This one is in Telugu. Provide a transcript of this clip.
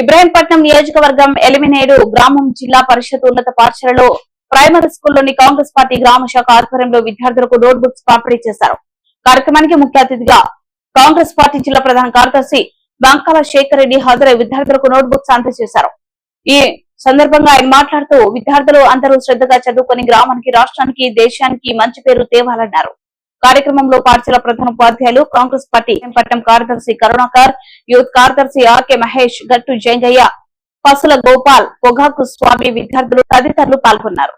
ఇబ్రాహీంపట్నం నియోజకవర్గం ఎలిమినేడు గ్రామం జిల్లా పరిషత్ ఉన్నత పాఠశాలలో ప్రైమరీ స్కూల్లోని కాంగ్రెస్ పార్టీ గ్రామ శాఖ ఆధ్వర్యంలో విద్యార్థులకు నోట్ బుక్స్ పంపిణీ చేశారు. కార్యక్రమానికి ముఖ్య అతిథిగా కాంగ్రెస్ పార్టీ జిల్లా ప్రధాన కార్యదర్శి బంకాల శేఖర్ రెడ్డి హాజరై విద్యార్థులకు నోట్ బుక్స్ అందజేశారు. ఈ సందర్భంగా ఆయన మాట్లాడుతూ విద్యార్థులు అందరూ శ్రద్ధగా చదువుకొని గ్రామానికి రాష్ట్రానికి దేశానికి మంచి పేరు తేవాలన్నారు. కార్యక్రమంలో పాఠశాల ప్రధాన ఉపాధ్యాయులు కాంగ్రెస్ పార్టీ పట్టణం కార్యదర్శి కరుణాకర్ యూత్ కార్యదర్శి ఆర్కే మహేష్ గట్టు జంగయ్య పసుల గోపాల్ పొగాకు స్వామి విద్యార్థులు తదితరులు పాల్గొన్నారు.